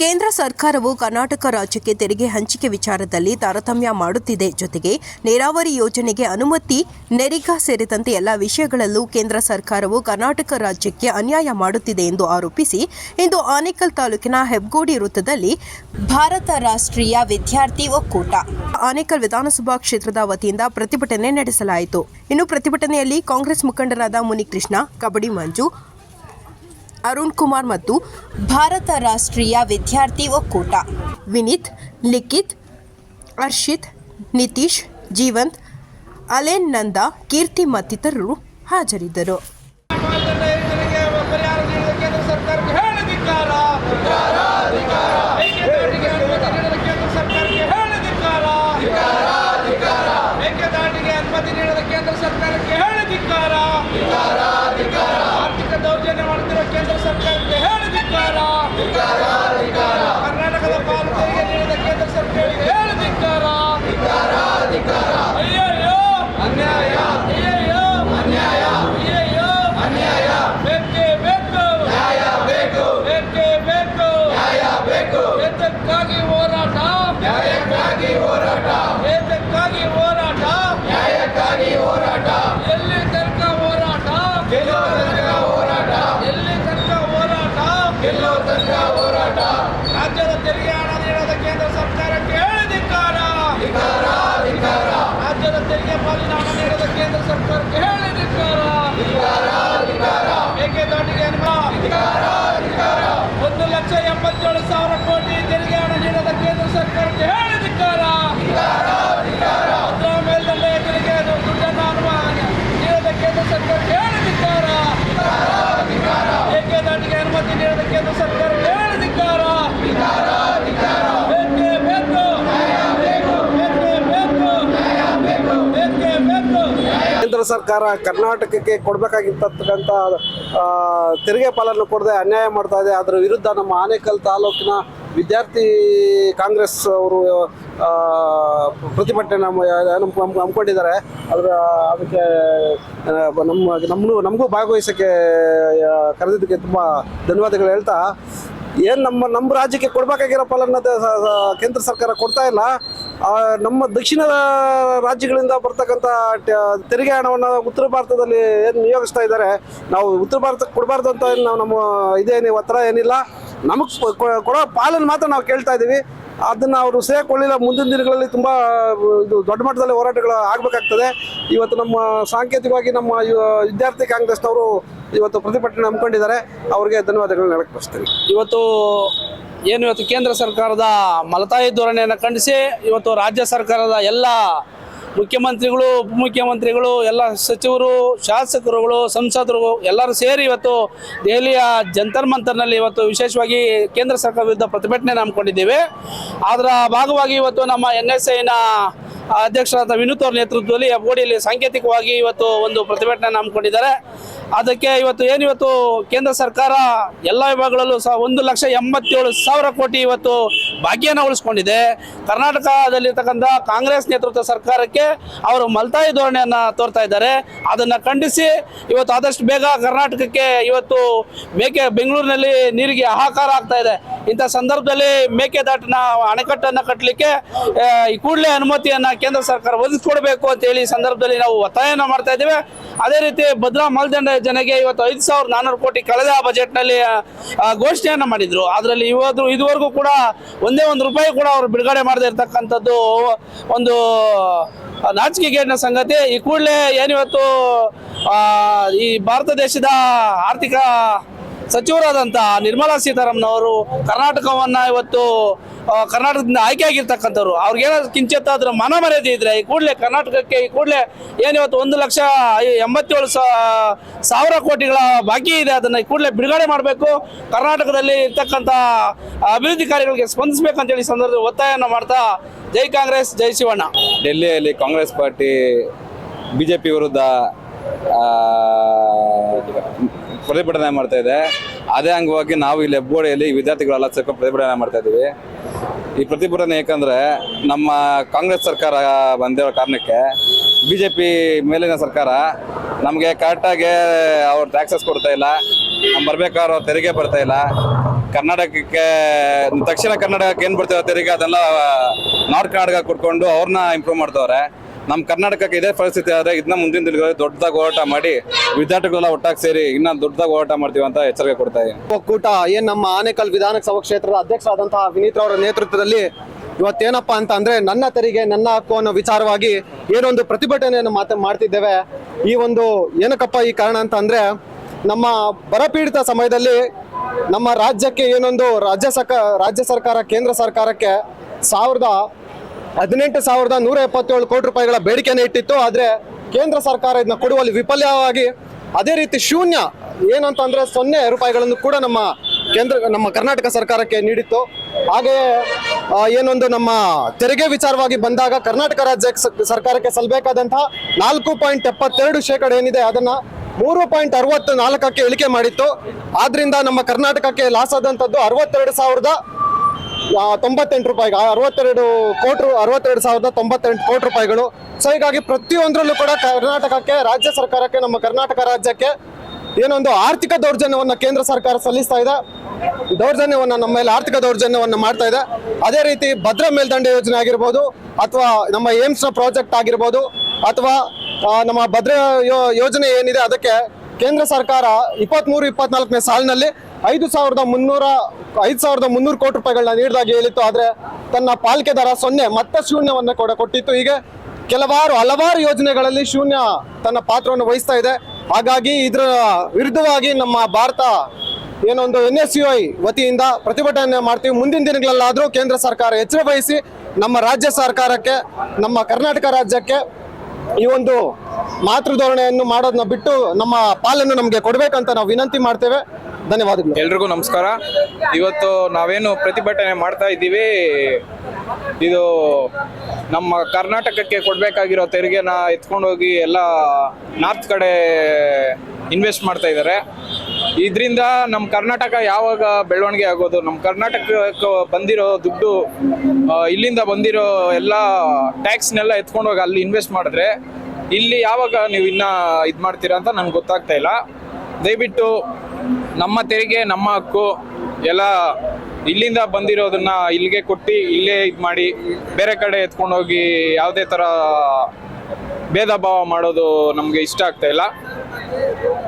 ಕೇಂದ್ರ ಸರ್ಕಾರವು ಕರ್ನಾಟಕ ರಾಜ್ಯಕ್ಕೆ ತೆರಿಗೆ ಹಂಚಿಕೆ ವಿಚಾರದಲ್ಲಿ ತಾರತಮ್ಯ ಮಾಡುತ್ತಿದೆ. ಜೊತೆಗೆ ನೀರಾವರಿ ಯೋಜನೆಗೆ ಅನುಮತಿ, ನೆರಿಗಾ ಸೇರಿದಂತೆ ಎಲ್ಲ ವಿಷಯಗಳಲ್ಲೂ ಕೇಂದ್ರ ಸರ್ಕಾರವು ಕರ್ನಾಟಕ ರಾಜ್ಯಕ್ಕೆ ಅನ್ಯಾಯ ಮಾಡುತ್ತಿದೆ ಎಂದು ಆರೋಪಿಸಿ, ಇಂದು ಆನೇಕಲ್ ತಾಲೂಕಿನ ಹೆಬ್ಗೋಡಿ ವೃತ್ತದಲ್ಲಿ ಭಾರತ ರಾಷ್ಟ್ರೀಯ ವಿದ್ಯಾರ್ಥಿ ಒಕ್ಕೂಟ, ಆನೇಕಲ್ ವಿಧಾನಸಭಾ ಕ್ಷೇತ್ರದ ವತಿಯಿಂದ ಪ್ರತಿಭಟನೆ ನಡೆಸಲಾಯಿತು. ಇನ್ನು ಪ್ರತಿಭಟನೆಯಲ್ಲಿ ಕಾಂಗ್ರೆಸ್ ಮುಖಂಡರಾದ ಮುನಿಕೃಷ್ಣ, ಕಬಡ್ಡಿ ಮಂಜು ಅರುಣ್ ಕುಮಾರ್ ಮತ್ತು ಭಾರತ ರಾಷ್ಟ್ರೀಯ ವಿದ್ಯಾರ್ಥಿ ಒಕ್ಕೂಟ. ವಿನೀತ್, ಲಿಖಿತ್ ಅರ್ಷಿತ್ ನಿತೀಶ್, ಜೀವಂತ್, ಅಲೆನ್ ನಂದ, ಕೀರ್ತಿ ಮತ್ತಿತರರು ಹಾಜರಿದ್ದರು ರೈತರಿಗೆ ಪರಿಹಾರ ನೀಡಿದ ಕೇಂದ್ರ ಸರ್ಕಾರಕ್ಕೆ ಹೇಳದಿಕ್ಕಾರ ಮೇಕೆದಾಟಿಗೆ ಅನುಮತಿ ನೀಡದ ಕೇಂದ್ರ ಸರ್ಕಾರಕ್ಕೆ ಹೇಳದಿಕ್ಕಾರ ಮೇಕೆದಾಟಿಗೆ ಅನುಮತಿ ನೀಡದ ಕೇಂದ್ರ ಸರ್ಕಾರಕ್ಕೆ ಹೇಳದಿಕ್ಕಾರ ಆರ್ಥಿಕ ದೌರ್ಜನ್ಯ ಮಾಡುತ್ತಿರುವ ಕೇಂದ್ರ ಸರ್ಕಾರಕ್ಕೆ ಹೇಳದಿಕ್ಕಾರ ಕರ್ನಾಟಕದ ಪಾಲು ತೆರಿಗೆ ನೀಡದ ಕೇಂದ್ರ ಸರ್ಕಾರಕ್ಕೆ ಹೇಳದಿಕ್ಕಾರ ಅಯ್ಯಯ್ಯೋ ಅನ್ಯಾಯ ಅಯ್ಯಯ್ಯೋ ಅನ್ಯಾಯ ಅಯ್ಯಯ್ಯೋ ಅನ್ಯಾಯ ಬೇಕೇ ಬೇಕು ನ್ಯಾಯ ಬೇಕು. ಬೇಕೇ ಬೇಕು ನ್ಯಾಯ ಬೇಕು ಎದ್ದಕ್ಕಾಗಿ ಹೋರಾಟ? ನ್ಯಾಯಕ್ಕಾಗಿ ಹೋರಾಟ ಎದ್ದಕ್ಕಾಗಿ ಹೋರಾಟ ನ್ಯಾಯಕ್ಕಾಗಿ ಹೋರಾಟ ಎಲ್ಲಿ ತನಕ ಹೋರಾಟ ಗೆಲ್ಲೋ ತನಕ ಹೋರಾಟ ಎಲ್ಲಿ ತನಕ ಹೋರಾಟ ಗೆಲ್ಲೋ ತನಕ ಹೋರಾಟ ರಾಜ್ಯದ ತೆರಿಗೆ ಹಣ ನೀಡದ ಕೇಂದ್ರ ಸರ್ಕಾರಕ್ಕೆ ಹೇಳಿದಿಕ್ಕಾರ ರಾಜ್ಯದ ತೆರಿಗೆ ಪಾಲಿನ ಹಣ ನೀಡದ ಕೇಂದ್ರ ಸರ್ಕಾರಕ್ಕೆ ಹೇಳಿದಿಕ್ಕಾರ ಮೇಕೆದಾಟಿಗೆ ಅನುಮತಿ ಒಂದು ಲಕ್ಷ ಎಂಬತ್ತೇಳು ಸಾವಿರ ಕೋಟಿ ತೆರಿಗೆ ಹಣ ನೀಡದ ಕೇಂದ್ರ ಸರ್ಕಾರಕ್ಕೆ ಹೇಳಿದಿಕ್ಕಾರ ಭದ್ರಾ ಮೇಲ್ದಂಡೆಯ ತೆರಿಗೆ ದುಡ್ಡನ್ನು ಅನುಮತಿ ನೀಡದ ಕೇಂದ್ರ ಸರ್ಕಾರಕ್ಕೆ ಹೇಳಿದಿಕ್ಕಾರ ಮೇಕೆದಾಟಿಗೆ ಅನುಮತಿ ನೀಡದ ಕೇಂದ್ರ ಸರ್ಕಾರಕ್ಕೆ ಹೇಳಿದಿಕ್ಕಾರ ಬೇಕೇ ಬೇಕು ಬೇಕೇ ಬೇಕು ಬೇಕೇ ಬೇಕು ಕೇಂದ್ರ ಸರ್ಕಾರ ಕರ್ನಾಟಕಕ್ಕೆ ಕೊಡಬೇಕಾಗಿರ್ತಕ್ಕಂಥ ತೆರಿಗೆ ಪಾಲನ್ನು ಕೊಡದೆ ಅನ್ಯಾಯ ಮಾಡ್ತಾ ಇದೆ. ಅದರ ವಿರುದ್ಧ ನಮ್ಮ ಆನೇಕಲ್ ತಾಲೂಕಿನ ವಿದ್ಯಾರ್ಥಿ ಕಾಂಗ್ರೆಸ್ ಅವರು ಪ್ರತಿಭಟನೆ ನಮ್ಮ ಹಮ್ಮಿಕೊಂಡಿದ್ದಾರೆ. ಅದರ, ಅದಕ್ಕೆ ನಮ್ಮ ನಮ್ಮೂ ನಮಗೂ ಭಾಗವಹಿಸೋಕ್ಕೆ ಕರೆದಿದ್ದಕ್ಕೆ ತುಂಬ ಧನ್ಯವಾದಗಳು ಹೇಳ್ತಾ, ಏನು ನಮ್ಮ ನಮ್ಮ ರಾಜ್ಯಕ್ಕೆ ಕೊಡಬೇಕಾಗಿರೋ ಪಾಲನ್ನ ಕೇಂದ್ರ ಸರ್ಕಾರ ಕೊಡ್ತಾ ಇಲ್ಲ. ನಮ್ಮ ದಕ್ಷಿಣ ರಾಜ್ಯಗಳಿಂದ ಬರ್ತಕ್ಕಂಥ ತೆರಿಗೆ ಹಣವನ್ನು ಉತ್ತರ ಭಾರತದಲ್ಲಿ ಏನು ನಿಯೋಗಿಸ್ತಾ ಇದ್ದಾರೆ, ನಾವು ಉತ್ತರ ಭಾರತಕ್ಕೆ ಕೊಡಬಾರ್ದು ಅಂತ ನಾವು ನಮ್ಮ ಇದೇನು ಒತ್ತಡ ಏನಿಲ್ಲ. ನಮಗೆ ಕೊಡೋ ಪಾಲನ್ನು ಮಾತ್ರ ನಾವು ಕೇಳ್ತಾ ಇದ್ದೀವಿ ಅದನ್ನು ಅವರು ಸೇರಿಕೊಳ್ಳಿಲ್ಲ. ಮುಂದಿನ ದಿನಗಳಲ್ಲಿ ತುಂಬ, ಇದು ದೊಡ್ಡ ಮಟ್ಟದಲ್ಲಿ ಹೋರಾಟಗಳು ಆಗಬೇಕಾಗ್ತದೆ. ಇವತ್ತು ನಮ್ಮ ಸಾಂಕೇತಿಕವಾಗಿ ನಮ್ಮ ವಿದ್ಯಾರ್ಥಿ ಕಾಂಗ್ರೆಸ್ನವರು ಇವತ್ತು ಪ್ರತಿಭಟನೆ ಹಮ್ಮಿಕೊಂಡಿದ್ದಾರೆ. ಅವರಿಗೆ ಧನ್ಯವಾದಗಳನ್ನ ಹೇಳಕ್ಕೆ ಇವತ್ತು ಏನು ಇವತ್ತು ಕೇಂದ್ರ ಸರ್ಕಾರದ ಮಲತಾಯಿ ಧೋರಣೆಯನ್ನು ಖಂಡಿಸಿ ಇವತ್ತು ರಾಜ್ಯ ಸರ್ಕಾರದ ಎಲ್ಲ ಮುಖ್ಯಮಂತ್ರಿಗಳು, ಉಪಮುಖ್ಯಮಂತ್ರಿಗಳು, ಎಲ್ಲ ಸಚಿವರು, ಶಾಸಕರುಗಳು, ಸಂಸದರು ಎಲ್ಲರೂ ಸೇರಿ ಇವತ್ತು ದೆಹಲಿಯ ಜಂತರ್ ಮಂತರ್ನಲ್ಲಿ ಇವತ್ತು ವಿಶೇಷವಾಗಿ ಕೇಂದ್ರ ಸರ್ಕಾರ ವಿರುದ್ಧ ಪ್ರತಿಭಟನೆ ಹಮ್ಮಿಕೊಂಡಿದ್ದೇವೆ. ಅದರ ಭಾಗವಾಗಿ ಇವತ್ತು ನಮ್ಮ ಎನ್ ಎಸ್ ಐನ ಅಧ್ಯಕ್ಷರಾದ ವಿನೂತ್ ಅವರ ನೇತೃತ್ವದಲ್ಲಿ ಬೋಡಿಯಲ್ಲಿ ಸಾಂಕೇತಿಕವಾಗಿ ಇವತ್ತು ಒಂದು ಪ್ರತಿಭಟನೆ ಹಮ್ಮಿಕೊಂಡಿದ್ದಾರೆ. ಅದಕ್ಕೆ ಇವತ್ತು ಏನಿವತ್ತು ಕೇಂದ್ರ ಸರ್ಕಾರ ಎಲ್ಲ ವಿಭಾಗಗಳಲ್ಲೂ ಸಹ ಒಂದು ಲಕ್ಷ ಎಂಬತ್ತೇಳು ಸಾವಿರ ಕೋಟಿ ಇವತ್ತು ಭಾಗ್ಯನ ಉಳಿಸ್ಕೊಂಡಿದೆ. ಕರ್ನಾಟಕದಲ್ಲಿರ್ತಕ್ಕಂಥ ಕಾಂಗ್ರೆಸ್ ನೇತೃತ್ವ ಸರ್ಕಾರಕ್ಕೆ ಅವರು ಮಲ್ತಾಯಿ ಧೋರಣೆಯನ್ನು ತೋರ್ತಾ ಇದ್ದಾರೆ. ಅದನ್ನು ಖಂಡಿಸಿ ಇವತ್ತು ಆದಷ್ಟು ಬೇಗ ಕರ್ನಾಟಕಕ್ಕೆ ಇವತ್ತು ಮೇಕೆ, ಬೆಂಗಳೂರಿನಲ್ಲಿ ನೀರಿಗೆ ಹಾಹಾಕಾರ ಆಗ್ತಾ ಇದೆ. ಇಂಥ ಸಂದರ್ಭದಲ್ಲಿ ಮೇಕೆದಾಟಿನ ಅಣೆಕಟ್ಟನ್ನು ಕಟ್ಟಲಿಕ್ಕೆ ಈ ಕೂಡಲೇ ಅನುಮತಿಯನ್ನು ಕೇಂದ್ರ ಸರ್ಕಾರ ಒದಗಿಸ್ಕೊಡ್ಬೇಕು ಅಂತ ಹೇಳಿ ಸಂದರ್ಭದಲ್ಲಿ ನಾವು ಒತ್ತಾಯನ ಮಾಡ್ತಾ ಇದ್ದೇವೆ. ಅದೇ ರೀತಿ ಭದ್ರಾ ಮಲ್ದಂಡ ಜನಗೆ ಇವತ್ತು ಐದು ಸಾವಿರದ ನಾನ್ನೂರು ಕೋಟಿ ಕಳೆದ ಬಜೆಟ್ನಲ್ಲಿ ಘೋಷಣೆಯನ್ನ ಮಾಡಿದ್ರು. ಅದರಲ್ಲಿ ಇವತ್ತು ಇದುವರೆಗೂ ಕೂಡ ಒಂದೇ ಒಂದು ರೂಪಾಯಿ ಕೂಡ ಅವರು ಬಿಡುಗಡೆ ಮಾಡದೇ ಇರತಕ್ಕಂಥದ್ದು ಒಂದು ನಾಚಿಕೆಗೇಡಿನ ಸಂಗತಿ ಈ ಕೂಡಲೇ ಏನಿವತ್ತು ಈ ಭಾರತ ದೇಶದ ಆರ್ಥಿಕ ಸಚಿವರಾದಂಥ ನಿರ್ಮಲಾ ಸೀತಾರಾಮನ್ ಅವರು ಕರ್ನಾಟಕವನ್ನ ಇವತ್ತು ಕರ್ನಾಟಕದಿಂದ ಆಯ್ಕೆ ಆಗಿರ್ತಕ್ಕಂಥವ್ರು ಅವ್ರಿಗೇನಾದ್ರು ಕಿಂಚಿತ್ತಾದ್ರೂ ಮನ ಮರ್ಯಾದೆ ಇದ್ರೆ ಈ ಕೂಡಲೇ ಕರ್ನಾಟಕಕ್ಕೆ ಈ ಕೂಡಲೇ ಏನಿವತ್ತು ಒಂದು ಲಕ್ಷ ಎಂಬತ್ತೇಳು ಸಾವಿರ ಕೋಟಿಗಳ ಬಾಕಿ ಇದೆ, ಅದನ್ನು ಈ ಕೂಡಲೇ ಬಿಡುಗಡೆ ಮಾಡಬೇಕು. ಕರ್ನಾಟಕದಲ್ಲಿ ಇರ್ತಕ್ಕಂಥ ಅಭಿವೃದ್ಧಿ ಕಾರ್ಯಗಳಿಗೆ ಸ್ಪಂದಿಸಬೇಕಂತೇಳಿ ಸಂದರ್ಭದಲ್ಲಿ ಒತ್ತಾಯವನ್ನು ಮಾಡ್ತಾ ಜೈ ಕಾಂಗ್ರೆಸ್, ಜೈ Shivanna. ಡೆಲ್ಲಿಯಲ್ಲಿ Congress party B J P ವಿರುದ್ಧ ಪ್ರತಿಭಟನೆ ಮಾಡ್ತಾ ಇದೆ. ಅದೇ ಅಂಗವಾಗಿ ನಾವು ಇಲ್ಲಿ ಹೆಬ್ಗೋಡಿಯಲ್ಲಿ ವಿದ್ಯಾರ್ಥಿಗಳೆಲ್ಲ ಸೇರ್ಕೊಂಡು ಪ್ರತಿಭಟನೆ ಮಾಡ್ತಾ ಇದ್ದೀವಿ. ಈ ಪ್ರತಿಭಟನೆ ಏಕೆಂದರೆ ನಮ್ಮ ಕಾಂಗ್ರೆಸ್ ಸರ್ಕಾರ ಬಂದಿರೋ ಕಾರಣಕ್ಕೆ ಬಿ ಜೆ ಪಿ ಮೇಲಿನ ಸರ್ಕಾರ ನಮಗೆ ಕರೆಕ್ಟಾಗಿ ಅವ್ರು ಟ್ಯಾಕ್ಸಸ್ ಕೊಡ್ತಾ ಇಲ್ಲ ನಮ್ಮ ಬರಬೇಕಾದ್ರೂ ತೆರಿಗೆ ಬರ್ತಾ ಇಲ್ಲ. ಕರ್ನಾಟಕಕ್ಕೆ, ದಕ್ಷಿಣ ಕರ್ನಾಟಕಕ್ಕೆ ಏನು ಬರ್ತಾ ತೆರಿಗೆ ಅದೆಲ್ಲ ನಾರ್ತ್ ಕರ್ನಾಟಕ ಕೊಟ್ಕೊಂಡು ಅವ್ರನ್ನ ಇಂಪ್ರೂವ್ ಮಾಡ್ತವ್ರೆ. ನಮ್ಮ ಕರ್ನಾಟಕಕ್ಕೆ ಇದೇ ಪರಿಸ್ಥಿತಿ ಆದರೆ ಇದನ್ನ ಮುಂದಿನ ದಿನಗಳಲ್ಲಿ ದೊಡ್ಡದಾಗಿ ಹೋರಾಟ ಮಾಡಿ ವಿದ್ಯಾರ್ಥಿಗಳೆಲ್ಲ ಒಟ್ಟಾಗಿ ಸೇರಿ ಇನ್ನ ದೊಡ್ಡದಾಗಿ ಹೋರಾಟ ಮಾಡ್ತೀವಿ ಅಂತ ಎಚ್ಚರಿಕೆ ಕೊಡ್ತಾ ಇದ್ದೀನಿ. ಒಕ್ಕೂಟ, ಏನ್ ನಮ್ಮ ಆನೇಕಲ್ ವಿಧಾನಸಭಾ ಕ್ಷೇತ್ರದ ಅಧ್ಯಕ್ಷರಾದಂತಹ ವಿನೀತ್ ಅವರ ನೇತೃತ್ವದಲ್ಲಿ ಇವತ್ತೇನಪ್ಪ ಅಂತ ಅಂದ್ರೆ ನನ್ನ ತೆರಿಗೆ, ನನ್ನ ಹಕ್ಕು ಅನ್ನೋ ವಿಚಾರವಾಗಿ ಏನೊಂದು ಪ್ರತಿಭಟನೆಯನ್ನು ಮಾತ, ಮಾಡ್ತಿದ್ದೇವೆ. ಈ ಒಂದು ಏನಕ್ಕಪ್ಪ ಈ ಕಾರಣ ಅಂತ ಅಂದ್ರೆ ನಮ್ಮ ಬರಪೀಡಿತ ಸಮಯದಲ್ಲಿ ನಮ್ಮ ರಾಜ್ಯಕ್ಕೆ ಏನೊಂದು ರಾಜ್ಯ ಸರ್ಕಾರ ರಾಜ್ಯ ಸರ್ಕಾರ, ಕೇಂದ್ರ ಸರ್ಕಾರಕ್ಕೆ ಸಾವಿರದ ಹದಿನೆಂಟು ಸಾವಿರದ ನೂರ ಎಪ್ಪತ್ತೇಳು ಕೋಟಿ ರೂಪಾಯಿಗಳ ಬೇಡಿಕೆಯನ್ನು ಇಟ್ಟಿತ್ತು. ಆದರೆ ಕೇಂದ್ರ ಸರ್ಕಾರ ಇದನ್ನ ಕೊಡುವಲ್ಲಿ ವಿಫಲವಾಗಿ ಅದೇ ರೀತಿ ಶೂನ್ಯ ಏನಂತಂದ್ರೆ ಸೊನ್ನೆ ರೂಪಾಯಿಗಳನ್ನು ಕೂಡ ನಮ್ಮ ಕೇಂದ್ರ, ನಮ್ಮ ಕರ್ನಾಟಕ ಸರ್ಕಾರಕ್ಕೆ ನೀಡಿತ್ತು. ಹಾಗೆಯೇ ಏನೊಂದು ನಮ್ಮ ತೆರಿಗೆ ವಿಚಾರವಾಗಿ ಬಂದಾಗ ಕರ್ನಾಟಕ ರಾಜ್ಯ ಸರ್ಕಾರಕ್ಕೆ ಸಲ್ಲಬೇಕಾದಂತಹ ನಾಲ್ಕು ಪಾಯಿಂಟ್ ಎಪ್ಪತ್ತೆರಡು ಶೇಕಡ ಏನಿದೆ ಅದನ್ನ ಮೂರು ಪಾಯಿಂಟ್ ಅರವತ್ತು ನಾಲ್ಕಕ್ಕೆ ಇಳಿಕೆ ಮಾಡಿತ್ತು. ಆದ್ರಿಂದ ನಮ್ಮ ಕರ್ನಾಟಕಕ್ಕೆ ಲಾಸ್ ಆದಂಥದ್ದು ಅರವತ್ತೆರಡು ಸಾವಿರದ ತೊಂಬತ್ತೆಂಟು ರೂಪಾಯಿಗೆ ಅರವತ್ತೆರಡು ಕೋಟಿ ಅರವತ್ತೆರಡು ಸಾವಿರದ ತೊಂಬತ್ತೆಂಟು ಕೋಟಿ ರೂಪಾಯಿಗಳು. ಸೊ ಹೀಗಾಗಿ ಪ್ರತಿಯೊಂದರಲ್ಲೂ ಕೂಡ ಕರ್ನಾಟಕಕ್ಕೆ, ರಾಜ್ಯ ಸರ್ಕಾರಕ್ಕೆ, ನಮ್ಮ ಕರ್ನಾಟಕ ರಾಜ್ಯಕ್ಕೆ ಏನೊಂದು ಆರ್ಥಿಕ ದೌರ್ಜನ್ಯವನ್ನು ಕೇಂದ್ರ ಸರ್ಕಾರ ಸಲ್ಲಿಸ್ತಾ ಇದೆ. ದೌರ್ಜನ್ಯವನ್ನು ನಮ್ಮ ಮೇಲೆ, ಆರ್ಥಿಕ ದೌರ್ಜನ್ಯವನ್ನು ಮಾಡ್ತಾ ಇದೆ. ಅದೇ ರೀತಿ ಭದ್ರಾ ಮೇಲ್ದಂಡೆ ಯೋಜನೆ ಆಗಿರ್ಬೋದು, ಅಥವಾ ನಮ್ಮ ಏಮ್ಸ್ನ ಪ್ರಾಜೆಕ್ಟ್ ಆಗಿರ್ಬೋದು, ಅಥವಾ ನಮ್ಮ ಭದ್ರ ಯೋಜನೆ ಏನಿದೆ, ಅದಕ್ಕೆ ಕೇಂದ್ರ ಸರ್ಕಾರ ಇಪ್ಪತ್ಮೂರು, ಇಪ್ಪತ್ನಾಲ್ಕನೇ ಸಾಲಿನಲ್ಲಿ ಐದು ಸಾವಿರದ ಮುನ್ನೂರ, ಐದು ಸಾವಿರದ ಮುನ್ನೂರು ಕೋಟಿ ರೂಪಾಯಿಗಳನ್ನ ನೀಡಿದಾಗ ಹೇಳಿತ್ತು. ಆದರೆ ತನ್ನ ಪಾಲಿಕೆ ದರ ಸೊನ್ನೆ ಮತ್ತೆ ಶೂನ್ಯವನ್ನು ಕೂಡ ಕೊಟ್ಟಿತ್ತು. ಹೀಗೆ ಕೆಲವಾರು, ಹಲವಾರು ಯೋಜನೆಗಳಲ್ಲಿ ಶೂನ್ಯ ತನ್ನ ಪಾತ್ರವನ್ನು ವಹಿಸ್ತಾ ಇದೆ. ಹಾಗಾಗಿ ಇದರ ವಿರುದ್ಧವಾಗಿ ನಮ್ಮ ಭಾರತ ಏನೊಂದು ಎನ್ ಎಸ್ ಯು ಐ ವತಿಯಿಂದ ಪ್ರತಿಭಟನೆ ಮಾಡ್ತೀವಿ. ಮುಂದಿನ ದಿನಗಳಲ್ಲಾದರೂ ಕೇಂದ್ರ ಸರ್ಕಾರ ಎಚ್ಚರ ವಹಿಸಿ ನಮ್ಮ ರಾಜ್ಯ ಸರ್ಕಾರಕ್ಕೆ, ನಮ್ಮ ಕರ್ನಾಟಕ ರಾಜ್ಯಕ್ಕೆ ಈ ಒಂದು ಮಾತೃ ಧೋರಣೆಯನ್ನು ಮಾಡೋದನ್ನ ಬಿಟ್ಟು ನಮ್ಮ ಪಾಲನ್ನು ನಮಗೆ ಕೊಡಬೇಕಂತ ನಾವು ವಿನಂತಿ ಮಾಡ್ತೇವೆ. ಧನ್ಯವಾದಗಳು. ಎಲ್ರಿಗೂ ನಮಸ್ಕಾರ. ಇವತ್ತು ನಾವೇನು ಪ್ರತಿಭಟನೆ ಮಾಡ್ತಾ ಇದ್ದೀವಿ, ಇದು ನಮ್ಮ ಕರ್ನಾಟಕಕ್ಕೆ ಕೊಡಬೇಕಾಗಿರೋ ತೆರಿಗೆನ ಎತ್ಕೊಂಡು ಹೋಗಿ ಎಲ್ಲ ನಾರ್ತ್ ಕಡೆ ಇನ್ವೆಸ್ಟ್ ಮಾಡ್ತಾ ಇದ್ದಾರೆ. ಇದರಿಂದ ನಮ್ಮ ಕರ್ನಾಟಕ ಯಾವಾಗ ಬೆಳವಣಿಗೆ ಆಗೋದು, ನಮ್ಮ ಕರ್ನಾಟಕಕ್ಕೆ ಬಂದಿರೋ ದುಡ್ಡು ಇಲ್ಲಿಂದ ಬಂದಿರೋ ಎಲ್ಲ ಟ್ಯಾಕ್ಸ್ನೆಲ್ಲ ಎತ್ಕೊಂಡು ಹೋಗಿ ಅಲ್ಲಿ ಇನ್ವೆಸ್ಟ್ ಮಾಡಿದ್ರೆ ಇಲ್ಲಿ ಯಾವಾಗ ನೀವು ಇನ್ನ ಇದು ಮಾಡ್ತೀರಾ ಅಂತ ನನಗೆ ಗೊತ್ತಾಗ್ತಾ ಇಲ್ಲ. ದಯವಿಟ್ಟು ನಮ್ಮ ತೆರಿಗೆ, ನಮ್ಮ ಹಕ್ಕು ಎಲ್ಲ ಇಲ್ಲಿಂದ ಬಂದಿರೋದನ್ನ ಇಲ್ಲಿಗೆ ಕೊಟ್ಟು ಇಲ್ಲೇ ಇದು ಮಾಡಿ ಬೇರೆ ಕಡೆ ಎತ್ಕೊಂಡು ಹೋಗಿ ಯಾವುದೇ ಥರ ಭೇದ ಭಾವ ಮಾಡೋದು ನಮಗೆ ಇಷ್ಟ ಆಗ್ತಾ ಇಲ್ಲ.